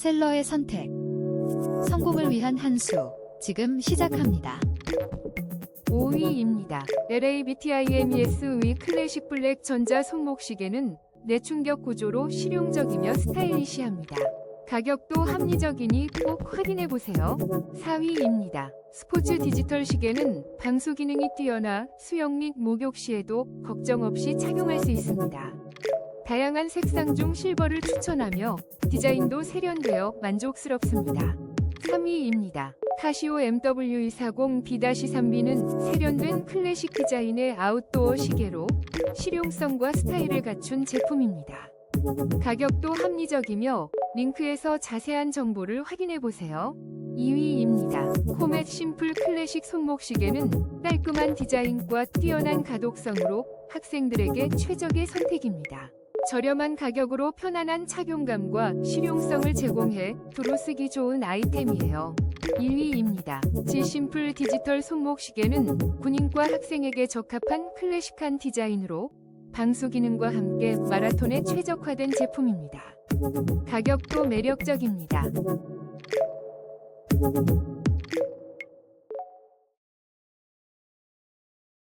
셀러의 선택. 성공을 위한 한 수. 지금 시작합니다. 5위입니다. LABTIMES의 클래식 블랙 전자 손목시계는 내충격 구조로 실용적이며 스타일리시합니다. 가격도 합리적이니 꼭 확인해 보세요. 4위입니다. 스포츠 디지털 시계는 방수 기능이 뛰어나 수영 및 목욕 시에도 걱정 없이 착용할 수 있습니다. 다양한 색상 중 실버를 추천하며 디자인도 세련되어 만족스럽습니다. 3위입니다. 카시오 MW240B-3B는 세련된 클래식 디자인의 아웃도어 시계로 실용성과 스타일을 갖춘 제품입니다. 가격도 합리적이며 링크에서 자세한 정보를 확인해 보세요. 2위입니다. 코멧 심플 클래식 손목 시계는 깔끔한 디자인과 뛰어난 가독성으로 학생들에게 최적의 선택입니다. 저렴한 가격으로 편안한 착용감과 실용성을 제공해 두루 쓰기 좋은 아이템이에요. 1위입니다. 지심플 디지털 손목 시계는 군인과 학생에게 적합한 클래식한 디자인으로 방수 기능과 함께 마라톤에 최적화된 제품입니다. 가격도 매력적입니다.